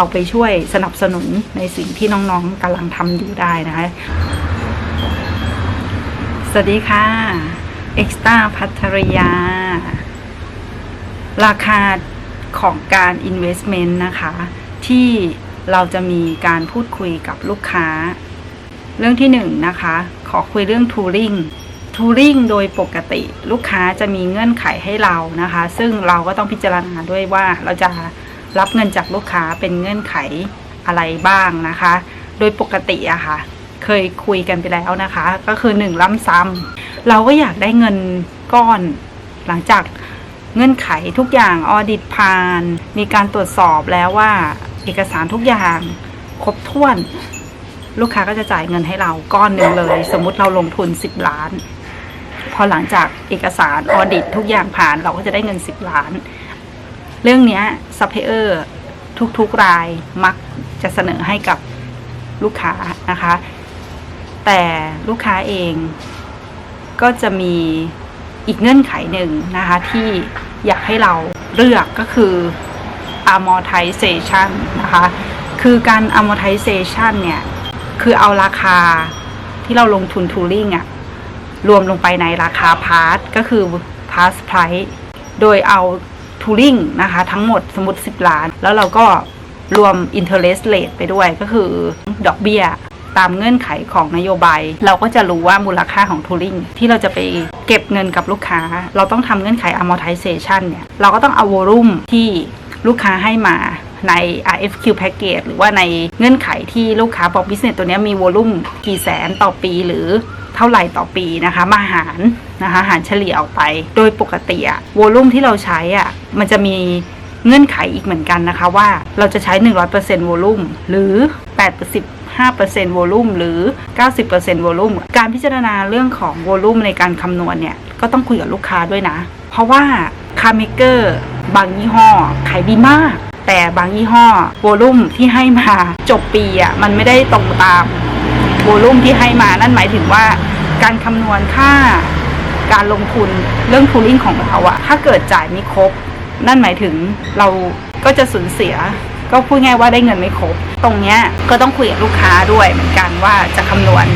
เอาไปช่วยสนับสนุนในสิ่งที่น้องๆกำลังทำอยู่ได้นะคะ สวัสดีค่ะ เอ็กซ์ต้าพัทรยา ราคาของการ investment นะคะ ที่เราจะมีการพูดคุยกับลูกค้า เรื่องที่หนึ่งนะคะ ขอคุยเรื่อง touring touring โดยปกติลูกค้าจะมีเงื่อนไขให้เรานะคะ ซึ่งเราก็ต้องพิจารณาด้วยว่าเราจะ รับเงินจากลูกค้าเป็นเงื่อนไขอะไรบ้างนะคะ โดยปกติอะค่ะ เคยคุยกันไปแล้วนะคะ ก็คือหนึ่งล้ำซ้ำเราก็อยากได้เงินก้อน หลังจากเงื่อนไขทุกอย่างออดิตผ่าน มีการตรวจสอบแล้วว่า เอกสารทุกอย่าง ครบถ้วน ลูกค้าก็จะจ่ายเงินให้เราก้อนหนึ่งเลย สมมุติเราลงทุน 10 ล้าน พอหลังจากเอกสารออดิตทุกอย่างผ่านเราก็จะได้เงิน 10 ล้าน เรื่องนี้ซัพพลายเออร์ทุกๆรายมักจะเสนอให้กับลูกค้านะคะ แต่ลูกค้าเองก็จะมีอีกเงื่อนไขหนึ่งนะคะ ที่อยากให้เราเลือกก็คือ amortization นะคะ คือการ amortization เนี่ย คือเอาราคาที่เราลงทุน tooling อะรวมลงไปในราคา part ก็คือ pass price โดยเอา tooling นะคะทั้งหมดสมมติ 10 ล้าน แล้วเราก็รวม interest rate ไปด้วยก็คือดอกเบี้ยตามเงื่อนไขของนโยบาย เราก็จะรู้ว่ามูลค่าของ tooling ที่เราจะไปเก็บเงินกับลูกค้า เราต้องทำเงื่อนไข amortization เนี่ย เราก็ต้องเอา volume ที่ลูกค้าให้มาใน RFQ package หรือว่าในเงื่อนไขที่ลูกค้าบอก business ตัวนี้มี volume กี่แสนต่อปีหรือเท่าไหร่ต่อปีนะคะ มาหาร นะคะหารเฉลี่ยออกไป โดยปกติอะ volume ที่เราใช้อะมันจะมีเงื่อนไขอีกเหมือนกันนะคะว่าเราจะใช้ 100% volume หรือ 8% 5% volume หรือ 90% volume การพิจารณาเรื่องของ volume ในการคำนวณเนี่ย ก็ต้องคุยกับลูกค้าด้วยนะ เพราะว่าคาร์เมเกอร์บางยี่ห้อขายดีมาก แต่บางยี่ห้อ volume ที่ให้มาจบปีอะมันไม่ได้ตรงตาม volume ที่ให้มานั่นหมายถึงว่า การคำนวณค่า การลงทุนเรื่อง tooling ของเราอะถ้าเกิดจ่ายไม่ครบ นั่นหมายถึงเราก็จะสูญเสีย ก็พูดง่ายว่าได้เงินไม่ครบ ตรงเนี้ยก็ต้องคุยกับลูกค้าด้วยเหมือนกันว่าจะคำนวณ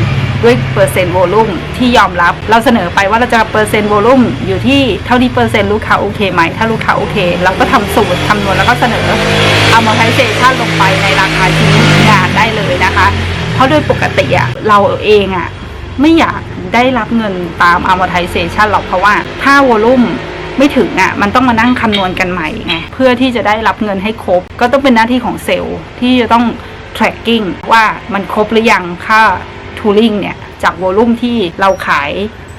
ด้วยเปอร์เซ็นต์โวลุ่มที่ยอมรับ เราเสนอไปว่าเราจะเปอร์เซ็นต์โวลุ่มอยู่ที่เท่านี้เปอร์เซ็นต์ลูกค้าโอเคไหม ถ้าลูกค้าโอเค เราก็ทำสูตรคำนวณแล้วก็เสนอ amortization ลงไปในราคาชิ้นงานได้เลยนะคะ เพราะโดยปกติอะเราเองอะไม่อยาก ได้รับเงินตาม amortization หรอกเพราะว่าถ้า volume ไม่ถึงอะ มันต้องมานั่งคำนวณกันใหม่ไงเพื่อที่จะได้รับเงินให้ครบ ก็ต้องเป็นหน้าที่ของเซลล์ที่จะต้อง tracking ว่ามันครบหรือยังค่า tooling เนี่ย จากวอลุ่มที่เราขาย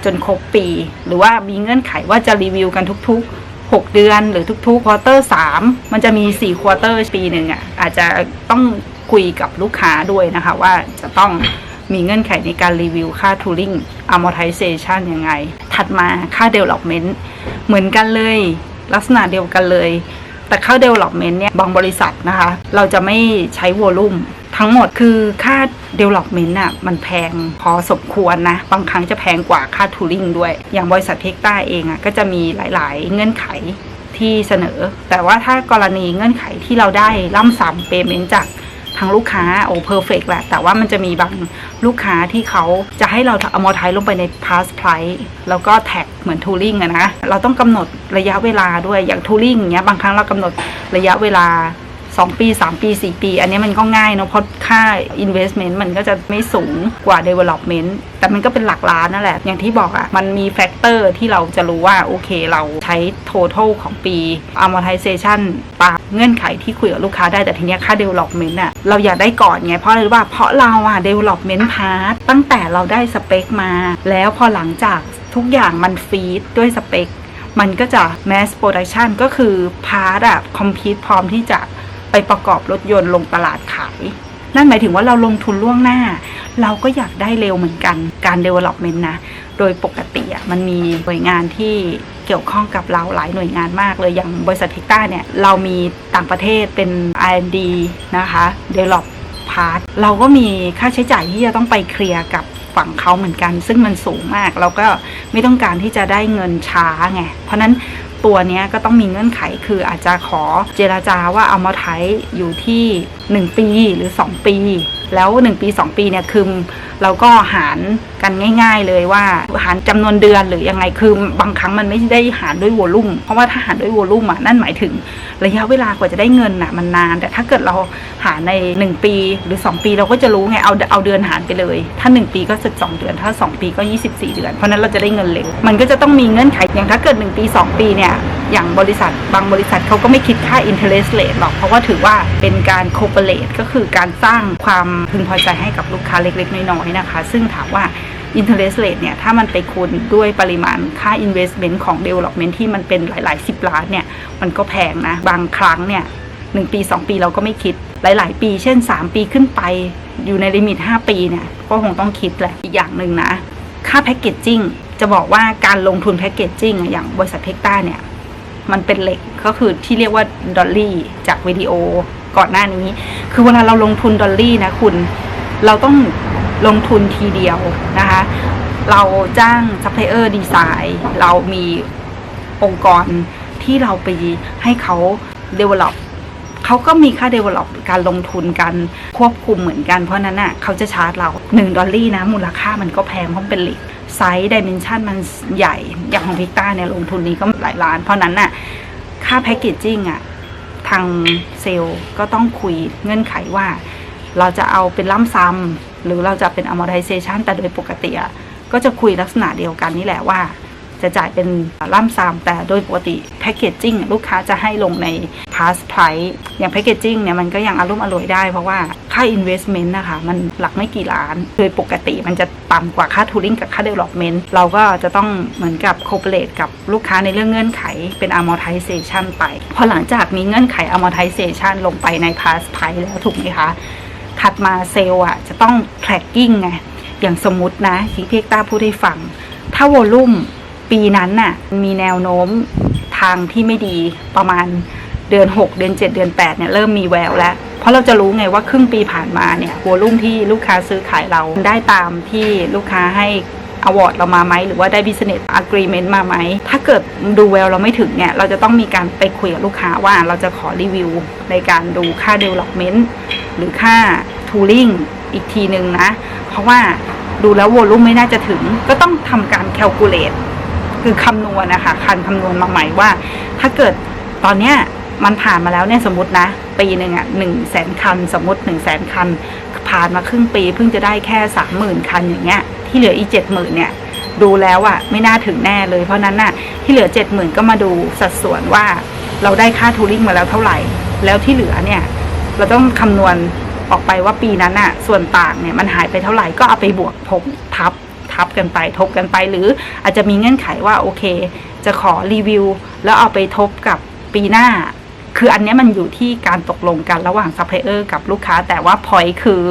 จนครบปี หรือว่ามีเงื่อนไขว่าจะรีวิวกันทุกๆ 6 เดือนหรือทุกๆควอเตอร์3มันจะมี4ควอเตอร์ปีหนึ่งอะอาจจะต้องคุยกับลูกค้าด้วยนะคะว่าจะต้อง มีเงื่อนไขในการรีวิวค่า tooling amortization ยังไง ถัดมาค่า development เหมือนกันเลย ลักษณะเดียวกันเลย แต่ค่า development เนี่ยบางบริษัทนะคะ เราจะไม่ใช้ volume ทั้งหมดคือค่า development น่ะมันแพงพอสมควรนะ บางครั้งจะแพงกว่าค่า tooling ด้วย อย่างบริษัทเทคต้าเองอะก็จะมีหลาย ๆ เงื่อนไขที่เสนอ แต่ว่าถ้ากรณีเงื่อนไขที่เราได้ล่ำซ้ำ payment จาก ทางลูกค้าโอ้เพอร์เฟกแหละ แต่ว่ามันจะมีบางลูกค้าที่เขาจะให้เราเอามอไทยลงไปใน pass price แล้วก็แท็กเหมือนทูริงอะนะ เราต้องกำหนดระยะเวลาด้วยอย่าง tooling อย่างเงี้ยบางครั้งเรากำหนดระยะเวลา 2 ปี 3 ปี 4 ปี อันนี้มันก็ง่ายเนาะเพราะค่า investment มันก็จะไม่สูงกว่า development แต่มันก็เป็นหลักล้านนั่นแหละ อย่างที่บอกอะมันมีแฟกเตอร์ที่เราจะรู้ว่า โอเคเราใช้ total ของปี amortization ตามเงื่อนไขที่คุยกับลูกค้าได้แต่ทีเนี้ยค่า development อะเราอยากได้ก่อนไง เพราะอะไรรู้ป่ะเพราะเราอะ development part ตั้งแต่เราได้สเปคมา แล้วพอหลังจากทุกอย่างมันฟีดด้วยสเปคมันก็จะ mass production ก็คือพาร์ทอะ complete พร้อมที่จะ ไปประกอบรถยนต์ลงตลาดขาย นั่นหมายถึงว่าเราลงทุนล่วงหน้า เราก็อยากได้เร็วเหมือนกันการ development นะ โดยปกติอะมันมีหน่วยงานที่เกี่ยวข้องกับเราหลายหน่วยงานมากเลยอย่างบริษัทเทคต้าเนี่ย เรามีต่างประเทศเป็น R&D นะคะ develop part เราก็มีค่าใช้จ่ายที่จะต้องไปเคลียร์กับฝั่งเขาเหมือนกัน ซึ่งมันสูงมาก เราก็ไม่ต้องการที่จะได้เงินช้าไงเพราะนั้น ตัวนี้ก็ต้องมีเงื่อนไขคืออาจจะขอเจราจาว่าเอามาไทยอยู่ที่ 1 ปีหรือ 2 ปี แล้ว 1 ปี 2 ปีเนี่ยคือเราก็หาร กันง่าย ๆ เลยว่าหารจำนวนเดือนหรือยังไงคือบางครั้งมันไม่ได้หารด้วยวอลุ่มเพราะว่าถ้าหารด้วยวอลุ่มอะนั่นหมายถึงระยะเวลากว่าจะได้เงินอะมันนาน แต่ถ้าเกิดเราหารใน 1 ปีหรือ 2 ปีเราก็จะรู้ไงเอาเอาเดือนหารไปเลย ถ้า 1 ปีก็สิบสองเดือน ถ้า 2 ปีก็ 24 เดือน เพราะนั้นเราจะได้เงินเร็วมันก็จะต้องมีเงื่อนไขอย่างถ้าเกิด 1 ปี 2 ปีเนี่ยอย่างบริษัทบางบริษัทเขาก็ไม่คิดค่า interest rate หรอก เพราะว่าถือว่าเป็นการ cooperate ก็คือการสร้างความพึงพอใจให้กับลูกค้าเล็กๆ น้อยๆนะคะ ซึ่งถามว่า interest rate เนี่ย ถ้ามันไปคูณด้วยปริมาณค่า investment ของ development ที่มันเป็นหลาย ๆ 10 ล้านเนี่ย มันก็แพงนะ บางครั้งเนี่ยหนึ่งปี 2 ปีเราก็ไม่คิด หลาย ๆ ปี เช่น 3 ปีขึ้นไป อยู่ในลิมิต 5 ปีเนี่ย ก็คงต้องคิดแหละ อีกอย่างหนึ่งนะ ค่าแพ c เกจจิ้ง จะบอกว่าการลงทุนแพ c เกจจิ้งอย่างบริษัทเทคต้าเนี่ย มันเป็นเหล็ก ก็คือที่เรียกว่าดอลลี่จากวิดีโอก่อนหน้านี้ คือเวลาเราลงทุนดอลลี่นะคุณ เราต้องลงทุนทีเดียว เราจ้างซัพพลายเออร์ดีไซน์เรามีองค์กรที่เราไปให้เขา develop เขาก็มีค่า develop การลงทุนการควบคุมเหมือนกันเพราะนั้นน่ะเขาจะชาร์จเรา 1 ดอลลี่นะ มูลค่ามันก็แพงเพราะเป็นเหล็กไซส์ดิเมนชันมันใหญ่ อย่างของพิกต้าเนี่ยลงทุนนี้ก็หลายล้าน เพราะนั้นน่ะค่าแพ c เกจจิ้งอะทางเซลล์ก็ต้องคุยเงื่อนไขว่า เราจะเอาเป็นล่ำซ้ำ หรือเราจะเป็น amortization แต่โดยปกติอะก็จะคุยลักษณะเดียวกันนี่แหละว่า จะจ่ายเป็นล่ำซ้ำแต่โดยปกติแพ c เกจจิ้งลูกค้าจะให้ลงใน pass price อย่างแพ c เกจจิ้งเนี่ยมันก็ยังอารมณ์อร่วยได้เพราะว่าค่า investment นะคะ มันหลักไม่กี่ล้าน โดยปกติมันจะต่ำกว่าค่า tooling กับค่า development เราก็จะต้องเหมือนกับ cooperate กับลูกค้าในเรื่องเงื่อนไขเป็น amortization ไป พอหลังจากมีเงื่อนไข amortization ลงไปใน pass price แล้วถูกไหมคะ ถัดมาเซลล์อะจะต้อง tracking ไงอย่างสมมตินะที่พี่เอกต้าพูดให้ฟัง ถ้าวอลุ่มปีนั้นน่ะมีแนวโน้มทางที่ไม่ดีประมาณเดือน 6 เดือน 7 เดือน 8 เนี่ย เริ่มมีแววแล้ว เพราะเราจะรู้ไงว่าครึ่งปีผ่านมาเนี่ยวอลุ่มที่ลูกค้าซื้อขายเราได้ตามที่ลูกค้าให้อวอร์ดเรามาไหมหรือว่าได้ business agreement มาไหม ถ้าเกิดดูแววเราไม่ถึงเนี่ย เราจะต้องมีการไปคุยกับลูกค้าว่าเราจะขอรีวิวในการดูค่า development หรือค่า tooling อีกทีหนึ่งนะ เพราะว่าดูแล้ววอลุ่มไม่น่าจะถึง ก็ต้องทำการ calculate คือคำนวณนะคะคันคำนวณมาใหม่ว่า ถ้าเกิดตอนเนี้ยมันผ่านมาแล้วเนี่ยสมมตินะ ปีหนึ่งอะหนึ่งแสนคัน สมมติหนึ่งแสนคัน ผ่านมาครึ่งปีเพิ่งจะได้แค่สามหมื่นคันอย่างเงี้ย ที่เหลืออีเจ็ดหมื่นเนี่ย ดูแล้วอะไม่น่าถึงแน่เลย เพราะนั้นน่ะที่เหลือเจ็ดหมื่นก็มาดูสัดส่วนว่าเราได้ค่าทูริงมาแล้วเท่าไหร่ แล้วที่เหลือเนี่ย เราต้องคำนวณ ออกไปว่าปีนั้นน่ะส่วนต่างเนี่ยมันหายไปเท่าไหร่ก็เอาไปบวกทบทับทับกันไปทบกันไป หรืออาจจะมีเงื่อนไขว่าโอเค จะขอรีวิว แล้วเอาไปทบกับปีหน้า คืออันนี้มันอยู่ที่การตกลงกันระหว่างซัพพลายเออร์กับลูกค้า แต่ว่าพอยคือ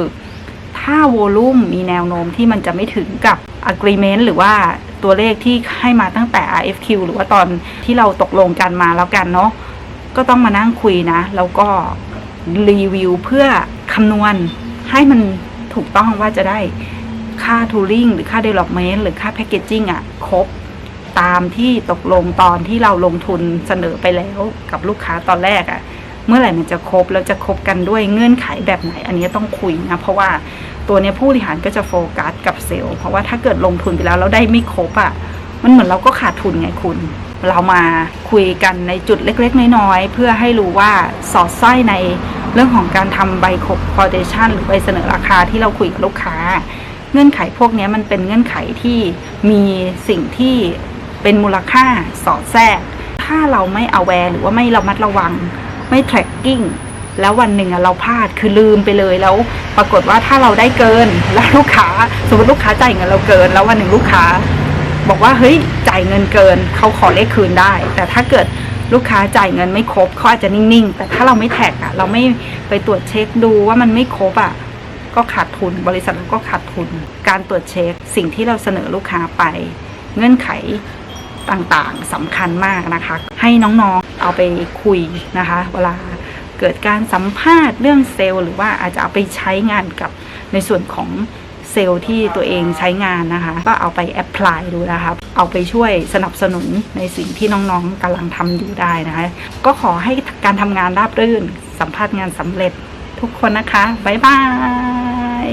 ถ้าวลุ่มมีแนวโน้มที่มันจะไม่ถึงกับ agreement หรือว่าตัวเลขที่ให้มาตั้งแต่ RFQ หรือว่าตอนที่เราตกลงกันมาแล้วกันเนาะก็ต้องมานั่งคุยนะ แล้วก็รีวิวเพื่อ คำนวณให้มันถูกต้องว่าจะได้ค่า tooling หรือค่า development หรือค่า packaging อะครบตามที่ตกลงตอนที่เราลงทุนเสนอไปแล้วกับลูกค้าตอนแรกอะเมื่อไหร่มันจะครบแล้วจะครบกันด้วยเงื่อนไขแบบไหน อันนี้ต้องคุยนะ เพราะว่าตัวเนี้ยผู้บริหารก็จะโฟกัสกับเซลล์เพราะว่าถ้าเกิดลงทุนไปแล้วแล้วได้ไม่ครบอะ มันเหมือนเราก็ขาดทุนไงคุณเรามาคุยกันในจุดเล็กๆ น้อยๆ เพื่อให้รู้ว่าสอดไส้ในเรื่องของการทำใบคอร์เดชันหรือใบเสนอราคาที่เราคุยกับลูกค้า เงื่อนไขพวกนี้มันเป็นเงื่อนไขที่มีสิ่งที่เป็นมูลค่าสอดแทรก ถ้าเราไม่ aware หรือว่าไม่ระมัดระวังไม่ tracking แล้ววันหนึ่งเราพลาดคือลืมไปเลยแล้ว ปรากฏว่าถ้าเราได้เกินแล้วลูกค้า สมมติลูกค้าจ่ายเงินเราเกิน แล้ววันหนึ่งลูกค้า บอกว่าเฮ้ยจ่ายเงินเกินเขาขอเลขคืนได้ แต่ถ้าเกิดลูกค้าจ่ายเงินไม่ครบเขาอาจจะนิ่งๆ แต่ถ้าเราไม่แท็กอะเราไม่ไปตรวจเช็คดูว่ามันไม่ครบอะก็ขาดทุน บริษัทเราก็ขาดทุน การตรวจเช็คสิ่งที่เราเสนอลูกค้าไป เงื่อนไขต่างๆสำคัญมากนะคะ ให้น้องๆเอาไปคุยนะคะ เวลาเกิดการสัมภาษณ์เรื่องเซลล์ หรือว่าอาจจะเอาไปใช้งานกับในส่วนของ เซลที่ตัวเองใช้งานนะคะ ก็เอาไปแอพพลายดูนะคะเอาไปช่วยสนับสนุนในสิ่งที่น้องๆกำลังทำอยู่ได้นะคะ ก็ขอให้การทำงานราบรื่น สัมภาษณ์งานสำเร็จทุกคนนะคะ บ๊ายบาย